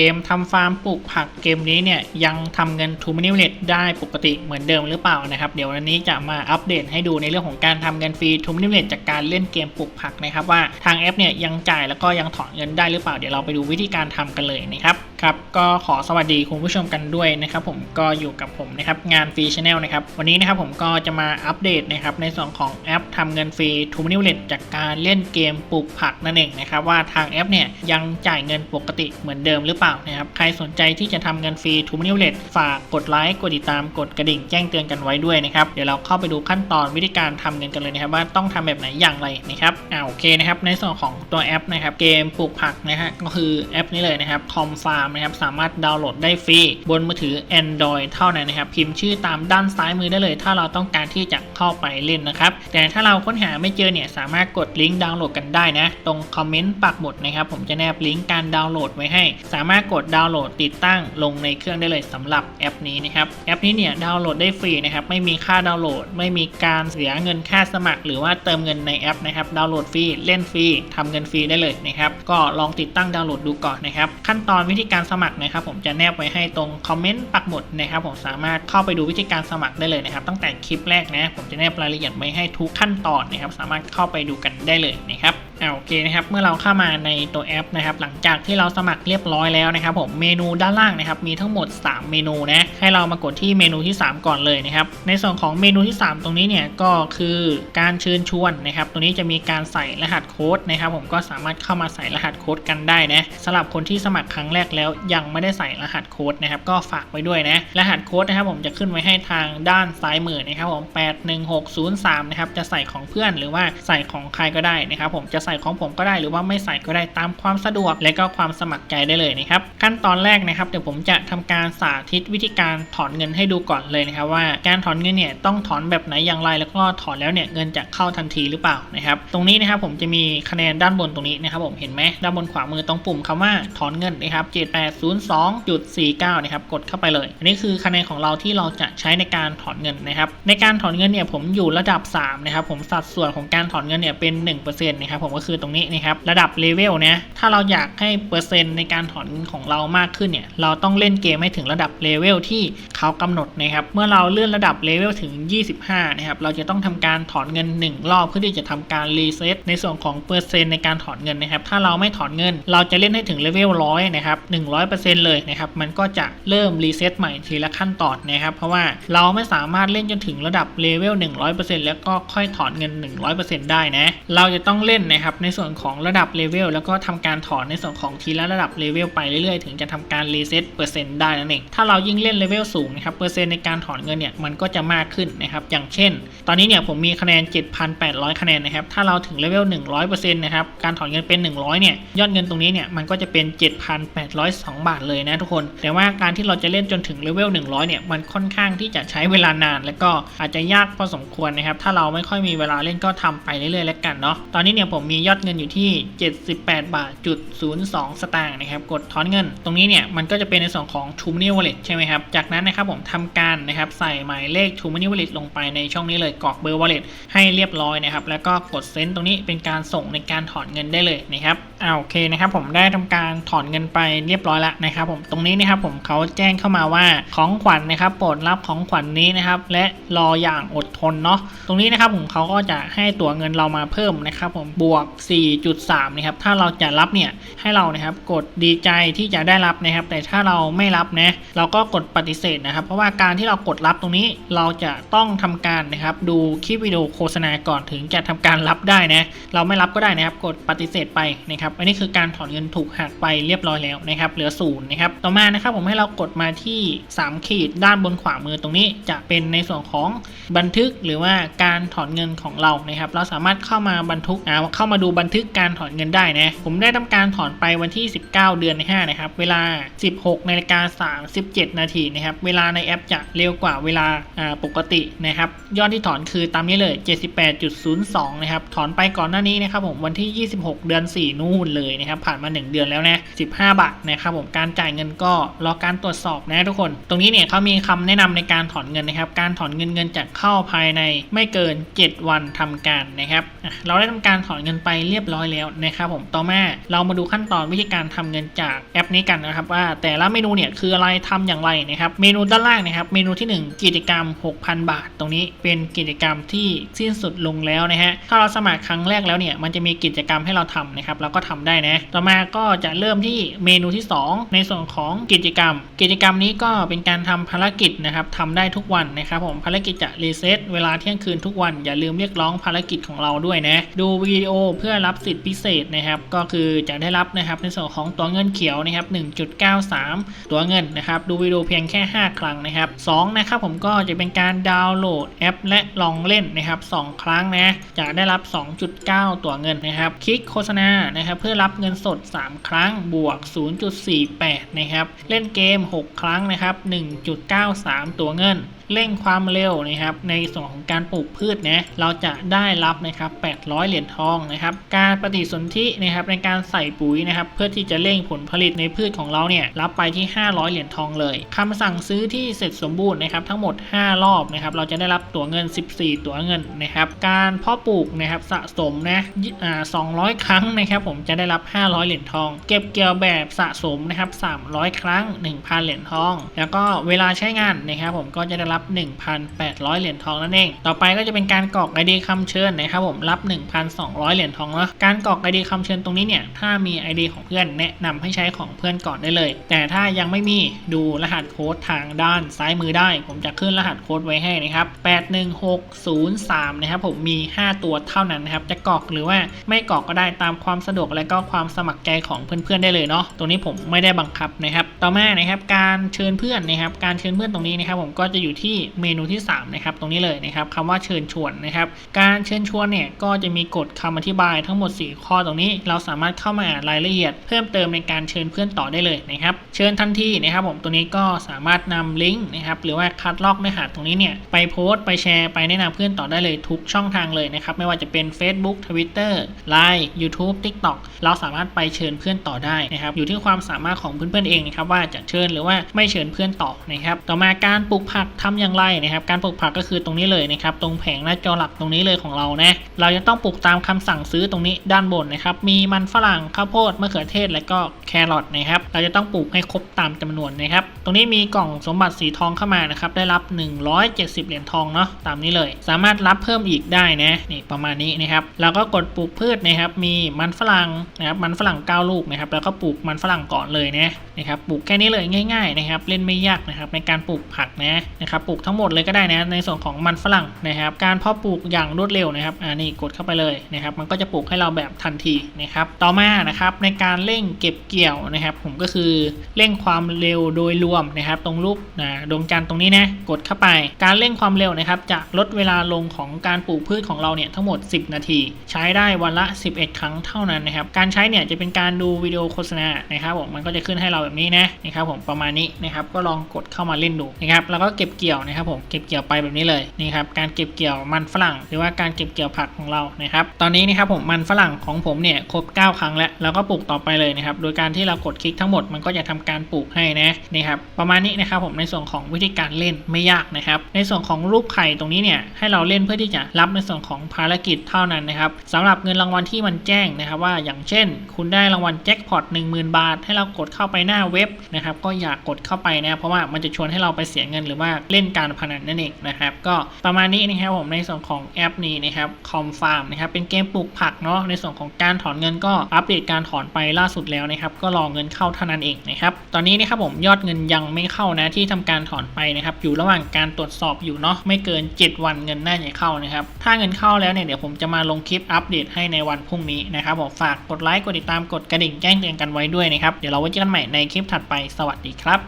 เกมทำฟาร์มปลูกผักเกมนี้เนี่ยยังทำเงินทูมินิเ t ได้ปกติเหมือนเดิมหรือเปล่านะครับ เดี๋ยววันนี้จะมาอัปเดตให้ดูในเรื่องของการทำเงินฟรีทูมินิเ t จากการเล่นเกมปลูกผักนะครับว่าทางแอปเนี่ยยังจ่ายแล้วก็ยังถอนเงินได้หรือเปล่าเดี๋ยวเราไปดูวิธีการทำกันเลยนะครับ ครับก็ขอสวัสดีคุณผู้ชมกันด้วยนะครับผมก็อยู่กับผมนะครับงานฟรีชาแนลนะครับวันนี้นะครับผมก็จะมาอัปเดตนะครับในส่วนของแอปทำเงินฟรีทูมินิเ t จากการเล่นเกมปลูกผักนั่นเองนะครับว่าทางแอปเนี่ยยังจ่ายเงินปกติเหมือนเดิมหรือเปล่านะครับใครสนใจที่จะทำเงินฟรีทูมินิเ t ฝากกดไลค์กดติดตามกดกระดิ่งแจ้งเตือนกันไว้ด้วยนะครับเดี๋ยวเราเข้าไปดูขั้นตอนวิธีการทำเงินกันเลยนะครับว่าต้องทำแบบไหนอย่างไรนะครับอ่าโอเคนะครับในส่วนของตัวแอปนะครับเกมปลูกผักนะฮะก็คือแอปนี้เลยนะครับคอมฟาร์มนะครับสามารถดาวน์โหลดได้ฟรีบนมือถือ Android เท่านั้นนะครับพิมพ์ชื่อตามด้านซ้ายมือได้เลย ถ้าเราต้องการที่จะเข้าไปเล่นนะครับแต่ถ้าเราค้นหาไม่เจอเนี่ยสามารถกดลิงก์ดาวน์โหลดกันได้นะตรงคอมเมนต์ปักหมุดนะครับผมจะแนบลิงก์การดาวน์โหลดไว้ให้ สามารถกดดาวน์โหลดติดตั้งลงในเครื่องได้เลยสำหรับแอปนี้นะครับแอปนี้เนี่ยดาวน์โหลดได้ฟรีนะครับไม่มีค่าดาวน์โหลด ไม่มีการเสียเงินค่าสมัคร หรือว่าเติมเงินในแอปนะครับดาวน์โหลดฟรีเล่นฟรีทำเงินฟรีได้เลยนะครับก็ลองติดตั้งดาวน์โหลดดูก่อนนะครับขั้นตอนวิธีการการสมัครนะครับ ผมจะแนบไว้ให้ตรงคอมเมนต์ปักหมุดนะครับ ผมสามารถเข้าไปดูวิธีการสมัครได้เลยนะครับ ตั้งแต่คลิปแรกนะ ผมจะแนบรายละเอียดไว้ให้ทุกขั้นตอนนะครับ สามารถเข้าไปดูกันได้เลยนะครับ อ่าโอเคนะครับเมื่อเราเข้ามาในตัวแอปนะครับหลังจากที่เราสมัครเรียบร้อยแล้วนะครับผมเมนูด้านล่างนะครับมีทั้งหมด 3 เมนูนะให้เรามากดที่เมนูที่ 3 ก่อนเลยนะครับในส่วนของเมนูที่ 3 ตรงนี้เนี่ยก็คือการเชิญชวนนะครับตรงนี้จะมีการใส่รหัสโค้ดนะครับผมก็สามารถเข้ามาใส่รหัสโค้ดกันได้นะสำหรับคนที่สมัครครั้งแรกแล้วยังไม่ได้ใส่รหัสโค้ดนะครับก็ฝากไว้ด้วยนะรหัสโค้ดนะครับผมจะขึ้นไว้ให้ทางด้านซ้ายมือนะครับผม81603นะครับจะใส่ของเพื่อนหรือว่าใส่ของใครก็ได้นะครับผมจะส่ของผมก็ได้หรือว่าไม่ใส่ก็ได้ตามความสะดวก และก็ความสมัครใจได้เลยนะครับขั้นตอนแรกนะครับเดี๋ยวผมจะทำการสาธิตวิธีการถอนเงินให้ดูก่อนเลยนะครับว่าการถอนเงินเนี่ยต้องถอนแบบไหนอย่างไร แล้วก็ถอนแล้วเนี่ยเงินจะเข้าทันทีหรือเปล่านะครับตรงนี้นะครับผมจะมีคะแนนด้านบนตรงนี้นะครับผมเห็นไหมด้านบนขวามือตรงปุ่มคำว่าถอนเงินนะครับ7802.49นะครับกดเข้าไปเลย อันนี้คือคะแนนของเราที่เราจะใช้ในการถอนเงินนะครับในการถอนเงินเนี่ยผมอยู่ระดับ3นะครับผมสัดส่วนของการถอนเงินเนี่ยเป็น1%นะครับผมก็คือตรงนี้นะครับระดับเลเวลนะถ้าเราอยากให้เปอร์เซ็นต์ในการถอนเงินของเรามากขึ้นเนี่ยเราต้องเล่นเกมให้ถึงระดับเลเวลที่เขากำหนดนะครับเมื่อเราเลื่อนระดับเลเวลถึง 25นะครับเราจะต้องทำการถอนเงิน 1 รอบเพื่อที่จะทำการรีเซ็ตในส่วนของเปอร์เซ็นต์ในการถอนเงินนะครับถ้าเราไม่ถอนเงิน เราจะเล่นให้ถึงเลเวลร้อยนะครับ100%เลยนะครับมันก็จะเริ่มรีเซ็ตใหม่ทีละขั้นตอนนะครับเพราะว่าเราไม่สามารถเล่นจนถึงระดับเลเวล100%แล้วก็ค่อยถอนเงิน 100%ได้นะเราจะต้องเล่นนะครับในส่วนของระดับเลเวลแล้วก็ทำการถอนในส่วนของทีละระดับเลเวลไปเรื่อยๆ ถึงจะทำการรีเซ็ตเปอร์เซ็นต์ได้นั่นเองถ้าเรายิ่งเล่นเลเวลสูงนะครับเปอร์เซ็นต์ในการถอนเงินเนี่ยมันก็จะมากขึ้นนะครับอย่างเช่น ตอนนี้เนี่ยผมมีคะแนน 7,800 คะแนนนะครับถ้าเราถึงเลเวล100%นะครับการถอนเงินเป็น 100เนี่ยยอดเงินตรงนี้เนี่ยมันก็จะเป็น 7,802 บาทเลยนะทุกคน แต่ว่าการที่เราจะเล่นจนถึงเลเวล100เนี่ยมันค่อนข้างที่จะใช้เวลานาน แล้วก็อาจจะยากพอสมควรนะครับถ้าเราไม่ค่อยมีเวลาเล่นก็ทำไปเรื่อยๆแล้วกันเนาะตอนนี้เนี่ยผมมียอดเงินอยู่ที่ 78 บาทจุด02 สตางค์นะครับ กดถอนเงิน ตรงนี้เนี่ยมันก็จะเป็นในส่วนของ TruMoney Wallet ใช่ไหมครับ จากนั้นนะครับผมทำการนะครับใส่หมายเลข TruMoney Wallet ลงไปในช่องนี้เลยกรอกเบอร์ Wallet ให้เรียบร้อยนะครับ แล้วก็กดเซ็นตรงนี้เป็นการส่งในการถอนเงินได้เลยนะครับอ่าโอเคนะครับผมได้ทำการถอนเงินไปเรียบร้อยแล้วนะครับผมตรงนี้นะครับผมเขาแจ้งเข้ามาว่าของขวัญนะครับโปรดรับของขวัญนนี้นะครับ และรออย่างอดทนเนาะตรงนี้นะครับผมเขาก็จะให้ตัวเงินเรามาเพิ่มนะครับผมบวก 4.3นะครับถ้าเราจะรับเนี่ยให้เรานะครับกดดีใจที่จะได้รับนะครับ แต่ถ้าเราไม่รับนะเราก็กดปฏิเสธนะครับ เพราะว่าการที่เรากดรับตรงนี้เราจะต้องทำการนะครับ ดูคลิปวิดีโอโฆษณาก่อนถึงจะทำการรับได้นะเราไม่รับก็ได้นะครับ กดปฏิเสธไปนะครับนะครับอันนี้คือการถอนเงินถูกหักไปเรียบร้อยแล้วนะครับเหลือศูนย์นะครับต่อมานะครับผมให้เรากดมาที่3ขีดด้านบนขวามือตรงนี้จะเป็นในส่วนของบันทึกหรือว่าการถอนเงินของเรานะครับ เราสามารถเข้ามาบันทึกเข้ามาดูบันทึกการถอนเงินได้นะผมได้ทำการถอนไปวันที่ 19 เดือนใน5นะครับเวลา 16นาฬิกา37 นาทีนะครับเวลาในแอปจะเร็วกว่าเวลาปกตินะครับยอดที่ถอนคือตามนี้เลย 78.02 นะครับถอนไปก่อนหน้านี้นะครับผมวันที่ 26 เดือน 4 นู่นเลยนะครับผ่านมา 1 เดือนแล้วนะ15 บาทนะครับผมการจ่ายเงินก็รอการตรวจสอบนะทุกคน ตรงนี้เนี่ยเขามีคำแนะนำในการถอนเงินนะครับการถอนเงินเงินจะเข้าภายในไม่เกิน 7 วันทำการนะครับเราได้ทำการถอนเงินไปเรียบร้อยแล้วนะครับผมต่อมาเรามาดูขั้นตอนวิธีการทำเงินจากแอปนี้กันนะครับว่าแต่ละเมนูเนี่ยคืออะไรทำอย่างไรนะครับเมนูด้านล่างนะครับเมนูที่ 1 กิจกรรม 6,000 บาท ตรงนี้เป็นกิจกรรมที่สิ้นสุดลงแล้วนะฮะถ้าเราสมัครครั้งแรกแล้วเนี่ยมันจะมีกิจกรรมให้เราทำนะครับเราก็ทำได้นะ ต่อมาก็จะเริ่มที่เมนูที่ 2 ในส่วนของกิจกรรม กิจกรรมนี้ก็เป็นการทำภารกิจนะครับทำได้ทุกวันนะครับผมภารกิจจะรีเซ็ตเวลาเที่ยงคืนทุกวัน อย่าลืมเรียกร้องภารกิจของเราด้วยนะ ดูวิดีโอเพื่อรับสิทธิพิเศษนะครับก็คือจะได้รับนะครับในส่วนของตัวเงินเขียวนะครับ1.93 ตัวเงินนะครับดูวิดีโอเพียงแค่ 5 ครั้งนะครับ2นะครับผมก็จะเป็นการดาวน์โหลดแอป และลองเล่นนะครับ2ครั้งนะจะได้รับ 2.9 ตัวเงินนะครับคลิกโฆษณานะครับเพื่อรับเงินสด 3 ครั้งบวก 0.48 นะครับ เล่นเกม 6 ครั้งนะครับ 1.93 ตัวเงิน เร่งความเร็วนะครับ ในส่วนของการปลูกพืชนะเราจะได้รับนะครับ 800 เหรียญทองนะครับ การปฏิสนธินะครับในการใส่ปุ๋ยนะครับ เพื่อที่จะเร่งผลผลิตในพืชของเราเนี่ยรับไปที่ 500 เหรียญทองเลยคำสั่งซื้อที่เสร็จสมบูรณ์นะครับทั้งหมด 5 รอบนะครับ เราจะได้รับตัวเงิน 14 ตัวเงินนะครับ การเพาะปลูกนะครับสะสมนะสอ่า200 ครั้งนะครับผมจะได้รับ 500 เหรียญทอง เก็บเกี่ยวแบบสะสมนะครับ300 ครั้ง 1,000 เหรียญทอง แล้วก็เวลาใช้งานนะครับผมก็จะได้รับ 1,800 เหรียญทองนั่นเอง ต่อไปก็จะเป็นการกรอกไอดีคำเชิญนะครับผมรับ 1,200 เหรียญทองเนาะการกรอกไอดีคำเชิญตรงนี้เนี่ยถ้ามี ID ของเพื่อนแนะนำให้ใช้ของเพื่อนก่อนได้เลย แต่ถ้ายังไม่มีดูรหัสโค้ดทางด้านซ้ายมือได้ ผมจะขึ้นรหัสโค้ดไว้ให้นะครับ 81603 นะครับผมมี 5 ตัวเท่านั้นนะครับจะกรอกหรือว่าไม่กรอกก็ได้ตามความสะดวกและก็ความสมัครใจของเพื่อนๆได้เลยเนาะตรงนี้ผมไม่ได้บังคับนะครับ ต่อมานะครับการเชิญเพื่อนนะครับ การเชิญเพื่อนตรงนี้นะครับ ผมก็จะอยู่ที่เมนูที่3นะครับตรงนี้เลยนะครับคำว่าเชิญชวนนะครับ การเชิญชวนเนี่ยก็จะมีกฎคำอธิบายทั้งหมด 4 ข้อตรงนี้ เราสามารถเข้ามาอ่านรายละเอียด เพิ่มเติมในการเชิญเพื่อนต่อได้เลยนะครับ เชิญทันทีนะครับ ผมตัวนี้ก็สามารถนำลิงก์นะครับหรือว่าคัดลอกเนื้อหาตรงนี้เนี่ยไปโพสต์ไปแชร์ไปแนะนำเพื่อนต่อได้เลยทุกช่องทางเลยนะครับไม่ว่าจะเป็น Facebook Twitter Line YouTube TikTok เราสามารถไปเชิญเพื่อนต่อได้นะครับอยู่ที่ความสามารถของเพื่อนๆเองนะครับว่าจะเชิญหรือว่าไม่เชิญเพื่อนต่อนะครับต่อมาการปลูกผักทำอย่างไรนะครับ การปลูกผักก็คือตรงนี้เลยนะครับตรงแผงหน้าจอหลักตรงนี้เลยของเรานะเราจะต้องปลูกตามคำสั่งซื้อตรงนี้ด้านบนนะครับมีมันฝรั่งข้าวโพดมะเขือเทศและก็แครอทนะครับเราจะต้องปลูกให้ครบตามจำนวนนะครับตรงนี้มีกล่องสมบัติสีทองเข้ามานะครับได้รับ 170 เหรียญทองเนาะตามนี้เลย สามารถรับเพิ่มอีกได้นะนี่ประมาณนี้นะครับแล้วก็กดปลูกพืชนะครับมีมันฝรั่งนะครับมันฝรั่ง9ลูกนะครับแล้วก็ปลูกมันฝรั่งก่อนเลยนะนะครับปลูกแค่นี้เลยง่ายๆนะครับเล่นไม่ยากนะครับในการปลูกผักนะนะครับปลูกทั้งหมดเลยก็ได้นะในส่วนของมันฝรั่งนะครับการเพาะปลูกอย่างรวดเร็วนะครับอ่านี่กดเข้าไปเลยนะครับมันก็จะปลูกให้เราแบบทันทีนะครับต่อมานะครับในการเร่งเก็บเกี่ยวนะครับ ผมก็คือเร่งความเร็วโดยรวมนะครับตรงรูปนะดวงจันทร์ตรงนี้นะกดเข้าไป การเร่งความเร็วนะครับจะลดเวลาลงของการปลูกพืชของเราเนี่ยทั้งหมด 10 นาที ใช้ได้วันละ 11 ครั้งเท่านั้นนะครับการใช้เนี่ยจะเป็นการดูวิดีโอโฆษณานะครับผมมันก็จะขึ้นให้เราแบบนี้นะนะครับผมประมาณนี้นะครับก็ลองกดเข้ามาเล่นดูนะครับแล้วก็เก็บเกี่ยวนะครับผมเก็บเกี่ยวไปแบบนี้เลยนี่ครับการเก็บเกี่ยวมันฝรั่ง หรือว่าการเก็บเกี่ยวผักของเรานะครับตอนนี้นะครับผมมันฝรั่งของผมเนี่ยครบ 9 ครั้งแล้วแล้วก็ปลูกต่อไปเลยนะครับโดยการที่เรากดคลิกทั้งหมดมันก็จะทำการปลูกให้นะนี่ครับประมาณนี้นะครับผมในส่วนของวิธีการเล่นไม่ยากนะครับในส่วนของรูปไข่ตรงนี้เนี่ยให้เราเล่นเพื่อที่จะรับในส่วนของภารกิจเท่านั้นนะครับสำหรับเงินรางวัลที่มันแจ้งนะครับว่าอย่างเช่น คุณได้รางวัลแจ็คพอต10,000 บาท ให้เรากดเข้าไปหน้าเว็บนะครับก็อยากกดเข้าไปนะเพราะว่ามันจะชวนให้เราไปเสียเงินหรือว่าเล่นการพนันนั่นเองนะครับก็ประมาณนี้นะครับผมในส่วนของแอปนี้นะครับคอมฟาร์มนะครับเป็นเกมปลูกผักเนาะในส่วนของการถอนเงินก็อัปเดตการถอนไปล่าสุดแล้วนะครับก็รอเงินเข้าเท่านั้นเองนะครับตอนนี้นะครับผมยอดเงินยังไม่เข้านะที่ทำการถอนไปนะครับอยู่ระหว่างการตรวจสอบอยู่เนาะไม่เกิน 7 วันเงินน่าจะเข้านะครับถ้าเงินเข้าแล้วเนี่ยเดี๋ยวผมจะมาลงคลิปอัปเดตให้ในวันพรุ่งนี้นะครับผมฝากกดไลค์กดติดตามกดกระดิ่งแจ้งเตือนกันไว้ด้วยนะครับ เดี๋ยวเราไว้เจอกันใหม่ในคลิปถัดไปสวัสดีครับ